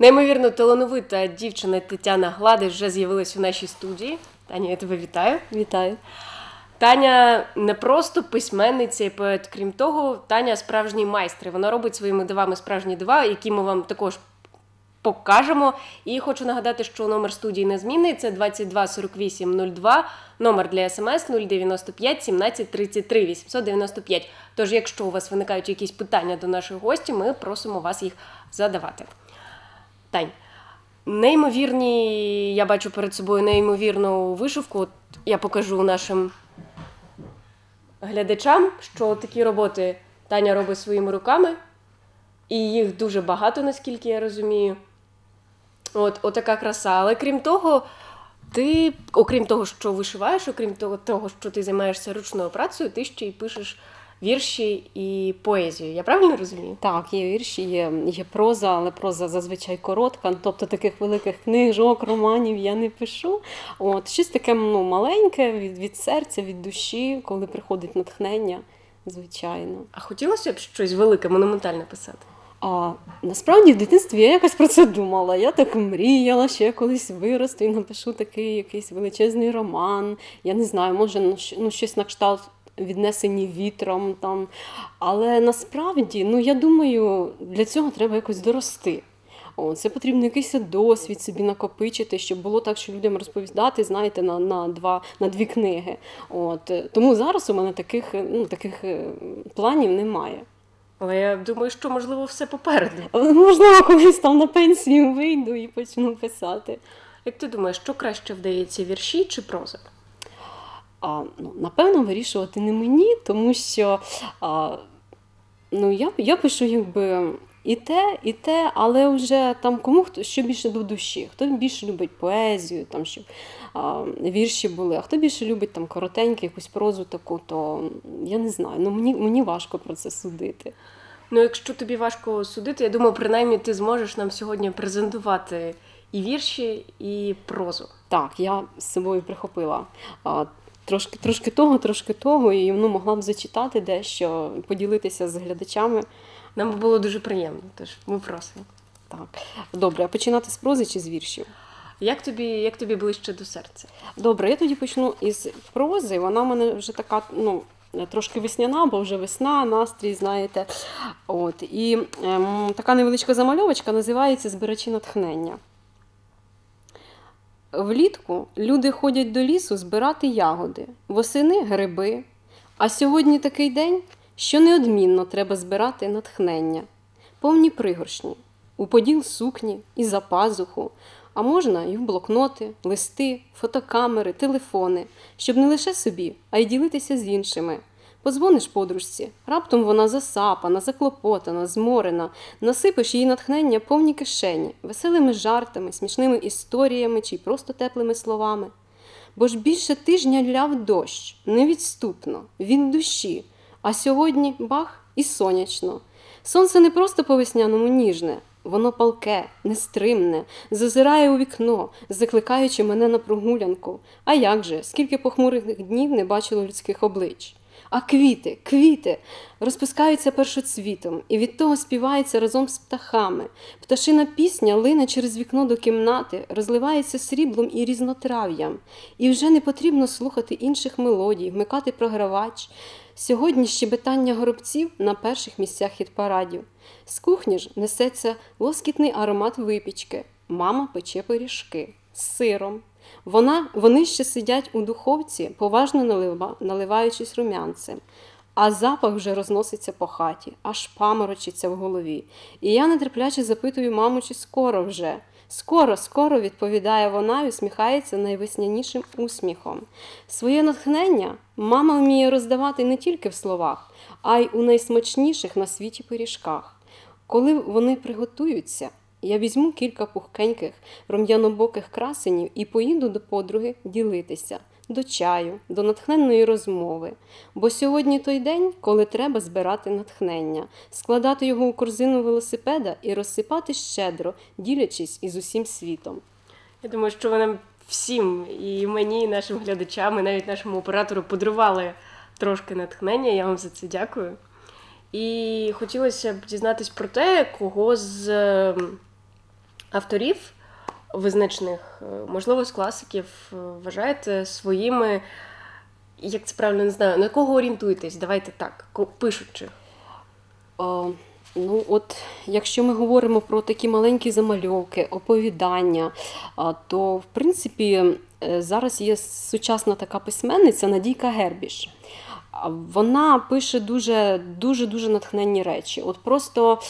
Неймовірно талановита дівчина Тетяна Гладиш вже з'явилась у нашій студії. Таня, я тебе вітаю. Вітаю. Таня не просто письменниця і поет, крім того, Таня справжній майстер. Вона робить своїми дивами справжні дива, які ми вам також покажемо. І хочу нагадати, що номер студії незмінний це 22 48 02, номер для смс 095 17 33 895. Тож, якщо у вас виникають якісь питання до наших гостів, ми просимо вас їх задавати. Тань, неймовірні, я бачу перед собою неймовірну вишивку. От я покажу нашим глядачам, що такі роботи Таня робить своїми руками, і їх дуже багато, наскільки я розумію. От, отака краса. Але крім того, ти, окрім того, що вишиваєш, окрім того, що ти займаєшся ручною працею, ти ще й пишеш вірші і поезію. Я правильно розумію? Так, є вірші, є, є проза, але проза зазвичай коротка. Тобто таких великих книжок, романів я не пишу. От щось таке ну, маленьке від, від серця, від душі, коли приходить натхнення, звичайно. А хотілося б щось велике, монументальне писати? А насправді в дитинстві я якось про це думала. Я так мріяла, що я колись виросту і напишу такий якийсь величезний роман. Я не знаю, може ну, ну, щось на кшталт віднесені вітром там. Але насправді, ну я думаю, для цього треба якось дорости. О, це потрібно якийсь досвід собі накопичити, щоб було так, що людям розповідати, знаєте, на, на, два, на дві книги. От. Тому зараз у мене таких, ну, таких е, планів немає. Але я думаю, що можливо все попереду. Можливо, колись там на пенсію вийду і почну писати. Як ти думаєш, що краще вдається вірші чи проза? А, ну, напевно, вирішувати не мені, тому що а, ну, я, я пишу якби і те, і те, але вже там кому хто що більше до душі. Хто більше любить поезію, там, щоб а, вірші були, а хто більше любить там коротеньку, якусь прозу таку, то я не знаю. Ну, мені, мені важко про це судити. Ну, якщо тобі важко судити, я думаю, принаймні ти зможеш нам сьогодні презентувати і вірші, і прозу. Так, я з собою прихопила а, трошки, трошки того, трошки того, і ну, могла б зачитати дещо, поділитися з глядачами. Нам би було дуже приємно, тож ми просимо. Так, добре, а починати з прози чи з віршів? Як тобі, як тобі ближче до серця? Добре, я тоді почну із прози. Вона в мене вже така, ну. Трошки весняна, бо вже весна, настрій, знаєте. От. І ем, така невеличка замальовочка називається Збирачі натхнення. Влітку люди ходять до лісу збирати ягоди, восени гриби. А сьогодні такий день, що неодмінно треба збирати натхнення, повні пригоршні, у поділ сукні і за пазуху, а можна і в блокноти, листи, фотокамери, телефони, щоб не лише собі, а й ділитися з іншими. Подзвониш подружці, раптом вона засапана, заклопотана, зморена, насипиш їй натхнення повні кишені, веселими жартами, смішними історіями чи просто теплими словами. Бо ж більше тижня ляв дощ, невідступно, від душі, а сьогодні бах і сонячно. Сонце не просто по весняному ніжне, воно палке, нестримне, зазирає у вікно, закликаючи мене на прогулянку. А як же, скільки похмурих днів не бачило людських облич. А квіти, квіти розпускаються першоцвітом, і від того співаються разом з птахами. Пташина пісня лине через вікно до кімнати, розливається сріблом і різнотрав'ям. І вже не потрібно слухати інших мелодій, вмикати програвач. Сьогодні щебетання горобців на перших місцях хіт-парадів. З кухні ж несеться лоскітний аромат випічки. Мама пече пиріжки з сиром. Вона, вони ще сидять у духовці, поважно налива, наливаючись румянцем. А запах вже розноситься по хаті, аж паморочиться в голові. І я нетерпляче запитую маму, чи скоро вже. Скоро, скоро, відповідає вона і усміхається найвеснянішим усміхом. Своє натхнення мама вміє роздавати не тільки в словах, а й у найсмачніших на світі пиріжках. Коли вони приготуються, я візьму кілька пухкеньких рум'янобоких красенів і поїду до подруги ділитися, до чаю, до натхненної розмови. Бо сьогодні той день, коли треба збирати натхнення, складати його у корзину велосипеда і розсипати щедро, ділячись із усім світом. Я думаю, що ви нам всім, і мені, і нашим глядачам, і навіть нашому оператору подарували трошки натхнення. Я вам за це дякую. І хотілося б дізнатись про те, кого з ем, авторів визначних, е, можливо, з класиків, е, вважаєте своїми, як це правильно не знаю, на кого орієнтуєтесь? Давайте так, ко- пишучи. Ну, от, якщо ми говоримо про такі маленькі замальовки, оповідання, то в принципі е, зараз є сучасна така письменниця Надійка Гербіш. Вона пише дуже дуже дуже натхненні речі. От просто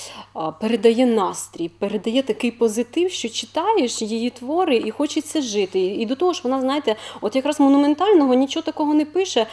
передає настрій, передає такий позитив, що читаєш її твори і хочеться жити. І до того ж, вона, знаєте, от якраз монументального нічого такого не пише.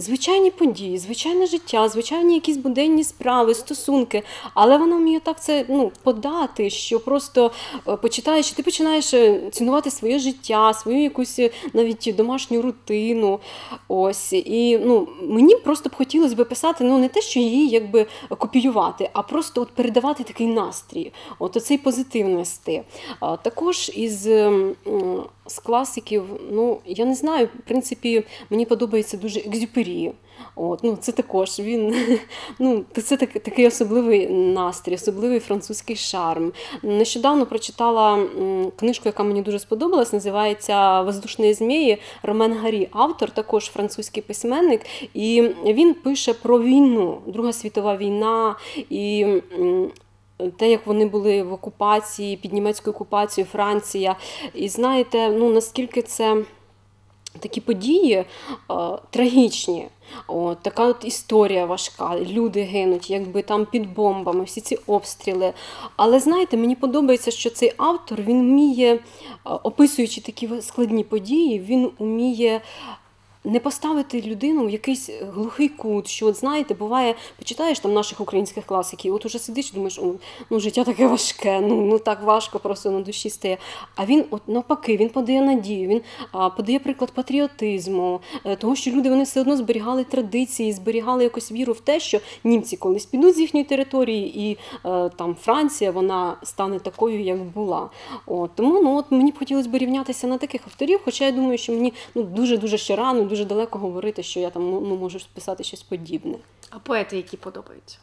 Звичайні події, звичайне життя, звичайні якісь буденні справи, стосунки, але вона вміє так це ну, подати, що просто е, почитаєш, ти починаєш е, цінувати своє життя, свою якусь е, навіть домашню рутину. Ось і ну мені просто б хотілося б писати ну не те, що її якби копіювати, а просто от передавати такий настрій, от оцей позитив нести. А також із з класиків, ну я не знаю, в принципі, мені подобається дуже екзюпері. От, ну, це також він ну, це так, такий особливий настрій, особливий французький шарм. Нещодавно прочитала книжку, яка мені дуже сподобалась, називається Воздушні змії. Ромен Гарі, автор, також французький письменник, і він пише про війну, Друга світова війна. і... те, як вони були в окупації, під німецькою окупацією, Франція. І знаєте, ну наскільки це такі події е, трагічні. От, така от історія важка, люди гинуть, якби там під бомбами, всі ці обстріли. Але знаєте, мені подобається, що цей автор він вміє, е, описуючи такі складні події, він вміє. Не поставити людину в якийсь глухий кут, що от знаєте, буває, почитаєш там наших українських класиків, от уже сидиш, думаєш, «О, ну життя таке важке, ну ну так важко просто на душі стає. А він, от навпаки, він подає надію, він а, подає приклад патріотизму, е, того, що люди вони все одно зберігали традиції, зберігали якусь віру в те, що німці колись підуть з їхньої території, і е, там Франція вона стане такою, як була. От, тому ну от мені б хотілося б рівнятися на таких авторів, хоча я думаю, що мені ну дуже дуже ще рано, дуже далеко говорити, що я там ну, можу писати щось подібне. А поети, які подобаються?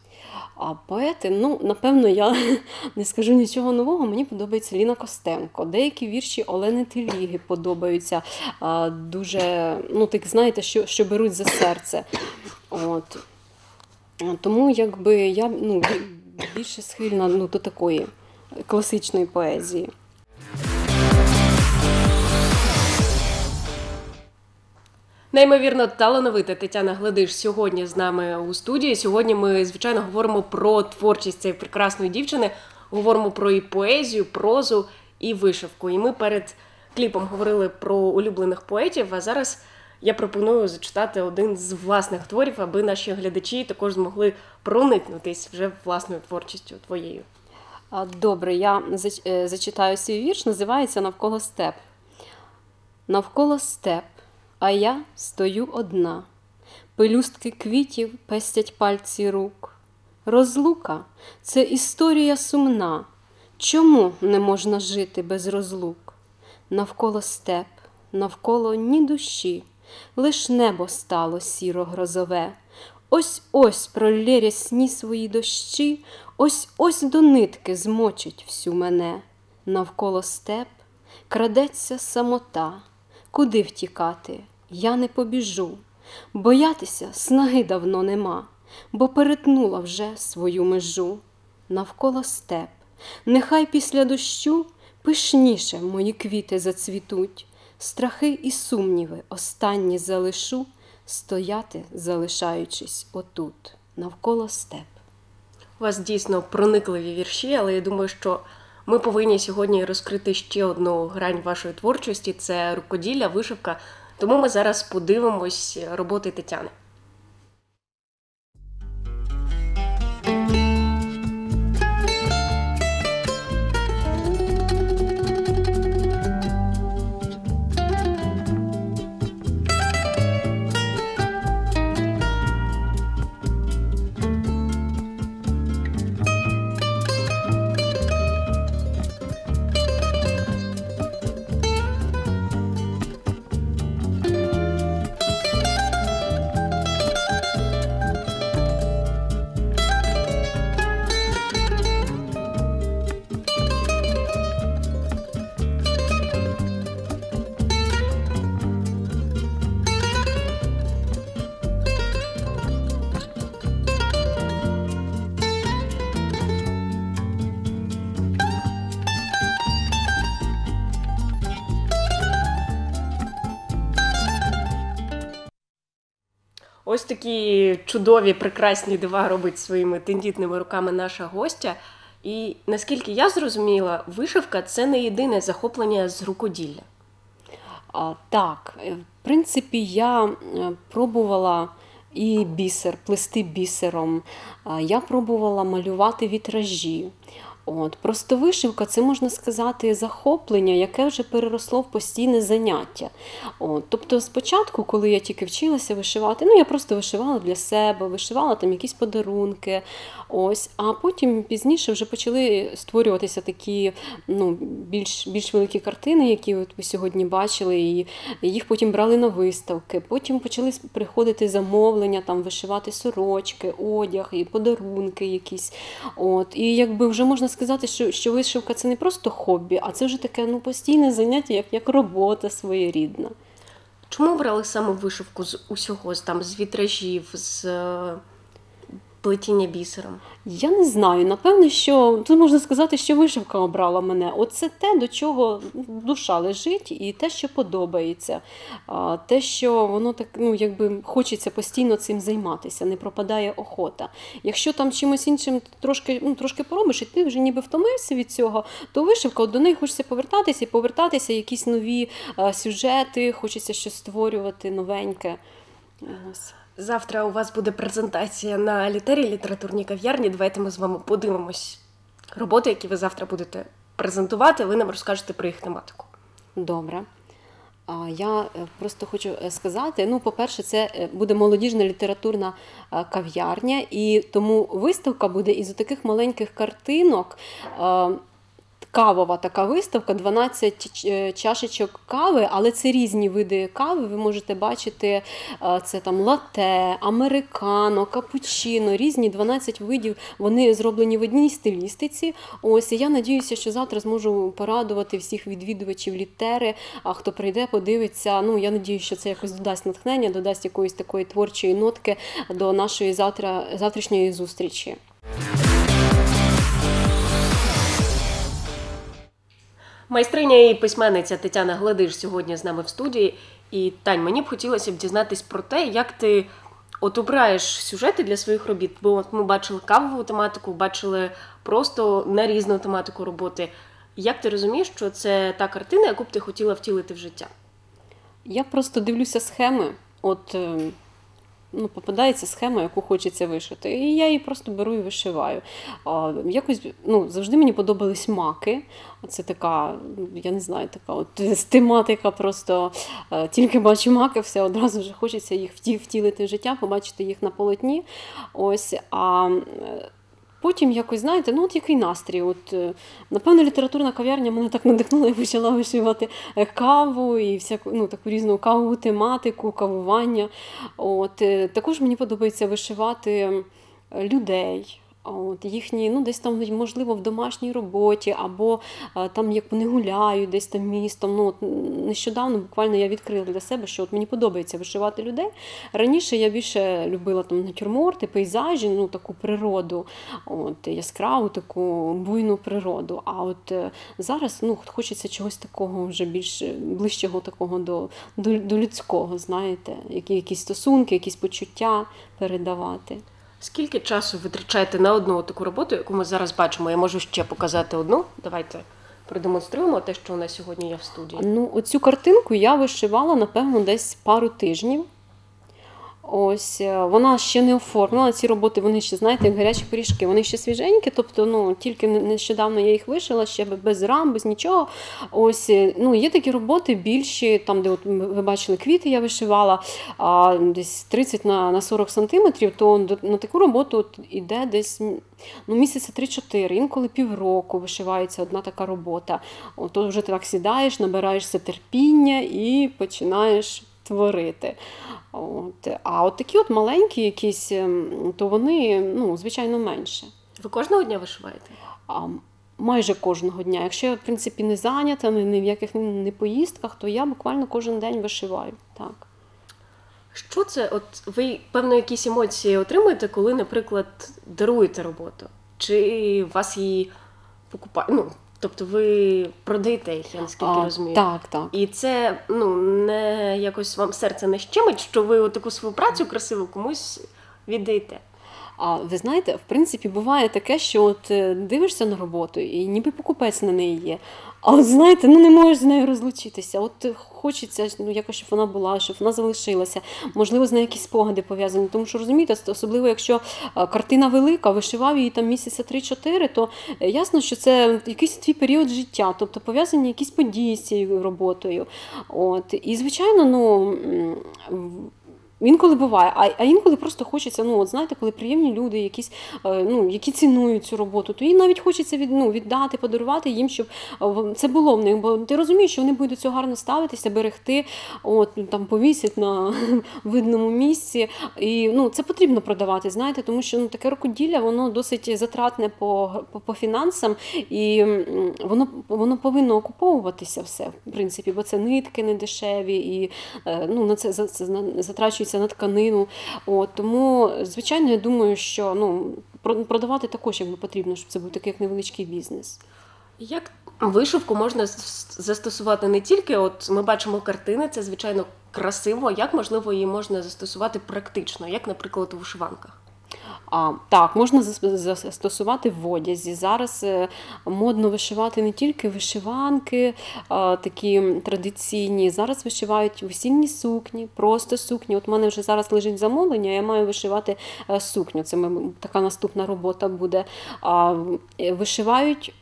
А поети, ну напевно, я не скажу нічого нового. Мені подобається Ліна Костенко. Деякі вірші Олени Теліги подобаються а, дуже, ну так знаєте, що, що беруть за серце. От. Тому якби я ну, більше схильна ну, до такої класичної поезії. Неймовірно талановита Тетяна Гладиш сьогодні з нами у студії. Сьогодні ми, звичайно, говоримо про творчість цієї прекрасної дівчини, говоримо про її поезію, прозу і вишивку. І ми перед кліпом говорили про улюблених поетів. А зараз я пропоную зачитати один з власних творів, аби наші глядачі також змогли проникнутись вже власною творчістю твоєю. Добре, я е, зачитаю свій вірш, називається Навколо степ. Навколо степ, а я стою одна. Пелюстки квітів пестять пальці рук. Розлука це історія сумна. Чому не можна жити без розлук? Навколо степ, навколо ні душі, лиш небо стало сіро грозове. Ось ось пролє рясні свої дощі, ось ось до нитки змочить всю мене. Навколо степ крадеться самота. Куди втікати? Я не побіжу. Боятися снаги давно нема, бо перетнула вже свою межу. Навколо степ, нехай після дощу пишніше мої квіти зацвітуть, страхи і сумніви останні залишу, стояти, залишаючись отут, навколо степ. У вас дійсно проникливі вірші, але я думаю, що ми повинні сьогодні розкрити ще одну грань вашої творчості це рукоділля, вишивка. Тому ми зараз подивимось роботи Тетяни. Ось такі чудові, прекрасні дива робить своїми тендітними руками наша гостя. І наскільки я зрозуміла, вишивка це не єдине захоплення з рукоділля. А, так, е, в принципі, я е, пробувала і бісер, плести бісером. Я пробувала малювати вітражі. От, просто вишивка це можна сказати захоплення, яке вже переросло в постійне заняття. От, тобто, спочатку, коли я тільки вчилася вишивати, ну я просто вишивала для себе, вишивала там якісь подарунки. Ось, а потім пізніше вже почали створюватися такі ну, більш, більш великі картини, які от ви сьогодні бачили, і їх потім брали на виставки. Потім почали приходити замовлення, там вишивати сорочки, одяг і подарунки якісь. От. І якби вже можна сказати, що, що вишивка це не просто хобі, а це вже таке ну, постійне заняття, як, як робота своєрідна. Чому брали саме вишивку з усього, там, з вітражів, з е, плетіння бісером? Я не знаю. Напевно, що тут можна сказати, що вишивка обрала мене. Оце те, до чого душа лежить, і те, що подобається. Те, що воно так, ну якби хочеться постійно цим займатися, не пропадає охота. Якщо там чимось іншим трошки, ну, трошки поробиш, і ти вже ніби втомився від цього, то вишивка до неї хочеться повертатися і повертатися, якісь нові сюжети, хочеться щось створювати новеньке. Ось. Завтра у вас буде презентація на літері літературній кав'ярні. Давайте ми з вами подивимось роботи, які ви завтра будете презентувати. Ви нам розкажете про їх тематику. Добре. Я е, просто хочу е, сказати: ну, по-перше, це е, буде молодіжна літературна кав'ярня, і тому виставка буде із таких маленьких картинок. Кавова така виставка, 12 е, чашечок кави, але це різні види кави. Ви можете бачити, е, це там лате, американо, капучино, різні 12 видів. Вони зроблені в одній стилістиці. Ось і я надіюся, що завтра зможу порадувати всіх відвідувачів літери. А хто прийде, подивиться. Ну я надіюся, що це якось додасть натхнення, додасть якоїсь такої творчої нотки до нашої завтра завтрашньої зустрічі. Майстриня і письменниця Тетяна Гладиш сьогодні з нами в студії. І Тань, мені б хотілося б дізнатись про те, як ти от обираєш сюжети для своїх робіт. Бо от ми бачили кавову тематику, бачили просто на різну тематику роботи. Як ти розумієш, що це та картина, яку б ти хотіла втілити в життя? Я просто дивлюся схеми. От е, ну, попадається схема, яку хочеться вишити. І я її просто беру і вишиваю. А, якось ну, завжди мені подобались маки. Це така, я не знаю, така от тематика просто е, тільки бачу маки, все одразу вже хочеться їх втілити в життя, побачити їх на полотні. Ось. А Потім якось, знаєте, ну от який настрій. От, е, напевно, літературна кав'ярня мене так надихнула, я почала вишивати е, каву і всяку ну, таку різну кавову тематику, кавування. От, е, також мені подобається вишивати людей. От, їхні, ну, десь там, можливо, в домашній роботі, або е, там, як вони гуляють, десь там містом. Ну, от, нещодавно буквально я відкрила для себе, що от мені подобається вишивати людей. Раніше я більше любила там натюрморти, пейзажі, ну, таку природу, от, яскраву, таку буйну природу. А от е, зараз ну, хочеться чогось такого вже більш е, ближчого такого до, до, до людського, знаєте, які, якісь стосунки, якісь почуття передавати. Скільки часу витрачаєте на одну таку роботу, яку ми зараз бачимо? Я можу ще показати одну. Давайте продемонструємо те, що у нас сьогодні є в студії. Ну, оцю картинку я вишивала, напевно, десь пару тижнів. Ось е, вона ще не оформлена. Ці роботи вони ще, знаєте, як гарячі пиріжки. Вони ще свіженькі, тобто ну, тільки нещодавно я їх вишила, ще без рам, без нічого. Ось е, ну, є такі роботи більші, там, де от ви бачили квіти, я вишивала а, десь 30 на, на 40 сантиметрів, то на таку роботу от іде десь ну, місяця 3-4, інколи півроку вишивається одна така робота. От то вже ти так сідаєш, набираєшся терпіння і починаєш творити. От. А от такі от маленькі якісь, ем, то вони, ну, звичайно, менше. Ви кожного дня вишиваєте? А майже кожного дня. Якщо я, в принципі, не зайнята, ні в яких не поїздках, то я буквально кожен день вишиваю. Так. Що це? От ви певно якісь емоції отримуєте, коли, наприклад, даруєте роботу? Чи вас її покупають? Ну, Тобто ви продаєте їх, я наскільки А, розумію. Так, так. І це ну не якось вам серце не щемить, що ви таку свою працю красиву комусь віддаєте. А ви знаєте, в принципі, буває таке, що от е, дивишся на роботу, і ніби покупець на неї є. А от знаєте, ну не можеш з нею розлучитися. От хочеться ну, якось, щоб вона була, щоб вона залишилася. Можливо, з нею якісь спогади пов'язані. Тому що розумієте, особливо якщо е, картина велика, вишивав її там місяця 3-4, то е, ясно, що це якийсь твій період життя, тобто пов'язані якісь події з цією роботою. От і звичайно, ну. Інколи буває, а, а інколи просто хочеться, ну от знаєте, коли приємні люди, якісь, е, ну, які цінують цю роботу, то їй навіть хочеться від, ну, віддати, подарувати їм, щоб е, це було в них. Бо ти розумієш, що вони будуть до цього гарно ставитися, берегти, от ну, там повісять на видному місці. І ну, це потрібно продавати, знаєте, тому що ну, таке рукоділля, воно досить затратне по, по, по фінансам, і воно, воно повинно окуповуватися все, в принципі, бо це нитки не дешеві, і е, ну, на це, за- це на- затрачується на тканину. От, тому, звичайно, я думаю, що ну, продавати також якби потрібно, щоб це був такий як невеличкий бізнес. Як вишивку можна застосувати не тільки, от ми бачимо картини, це звичайно красиво. Як можливо її можна застосувати практично, як, наприклад, у вишиванках? А, так, можна зас- застосувати в одязі. Зараз е, модно вишивати не тільки вишиванки, а, такі традиційні. Зараз вишивають весільні сукні, просто сукні. От у мене вже зараз лежить замовлення, я маю вишивати е, сукню. Це така наступна робота буде. А, е, вишивають.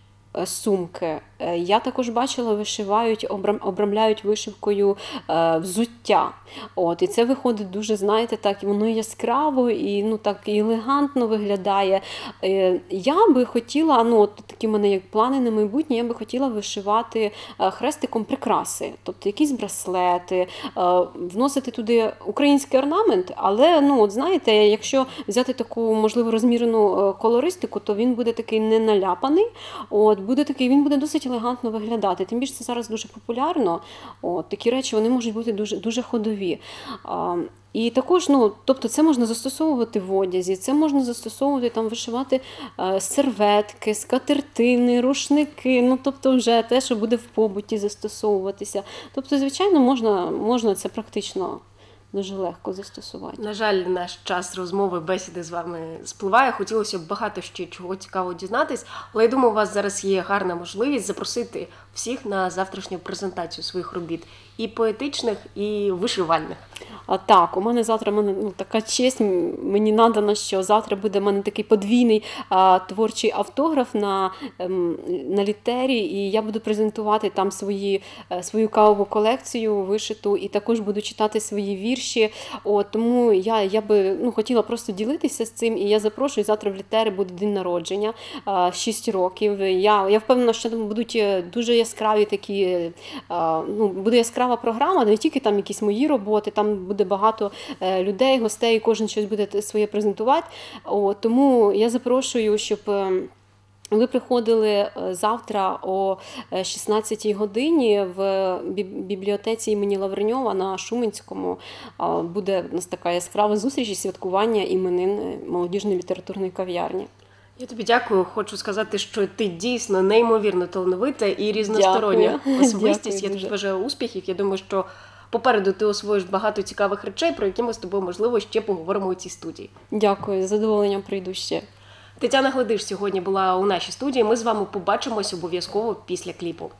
Сумки. Е, Я також бачила, вишивають, обрам- обрамляють вишивкою е, взуття. От, і це виходить дуже, знаєте, так, воно яскраво і ну так і елегантно виглядає. Е, Я би хотіла, ну от такі в мене як плани на майбутнє, я би хотіла вишивати хрестиком прикраси, тобто якісь браслети, вносити туди український орнамент, але ну от знаєте, якщо взяти таку можливо розмірену колористику, то він буде такий не наляпаний. От буде такий, він буде досить елегантно виглядати. Тим більше це зараз дуже популярно. От такі речі вони можуть бути дуже дуже ходові. А, і також, ну тобто, це можна застосовувати в одязі, це можна застосовувати там, вишивати е, серветки, скатертини, рушники. Ну тобто, вже те, що буде в побуті застосовуватися. Тобто, звичайно, можна, можна це практично дуже легко застосувати. На жаль, наш час розмови бесіди з вами спливає. Хотілося б багато ще чого цікавого дізнатись, але я думаю, у вас зараз є гарна можливість запросити всіх на завтрашню презентацію своїх робіт і поетичних, і вишивальних. А так, у мене завтра мене ну, така честь. Мені надано, що завтра буде в мене такий подвійний а, творчий автограф на, ем, на літері, і я буду презентувати там свої, е, свою кавову колекцію вишиту, і також буду читати свої вірші. От, тому я, я би ну, хотіла просто ділитися з цим, і я запрошую завтра в літери буде день народження, а, 6 років. Я, я впевнена, що там будуть е, дуже яскраві такі, е, ну, буде яскрава програма, не тільки там якісь мої роботи, там буде багато е, людей, гостей, кожен щось буде своє презентувати. От, тому я запрошую, щоб. е, Ви приходили е, завтра о 16-й годині в бібліотеці імені Лавреньова на Шуменському. Буде у нас така яскрава зустріч і святкування іменин молодіжної літературної кав'ярні. Я тобі дякую. Хочу сказати, що ти дійсно неймовірно талановита і різностороння Дякую. особистість. Дякую я тобі бажаю успіхів. Я думаю, що попереду ти освоїш багато цікавих речей, про які ми з тобою можливо ще поговоримо у цій студії. Дякую, з задоволенням прийду ще. Тетяна Гледиш сьогодні була у нашій студії. Ми з вами побачимось обов'язково після кліпу.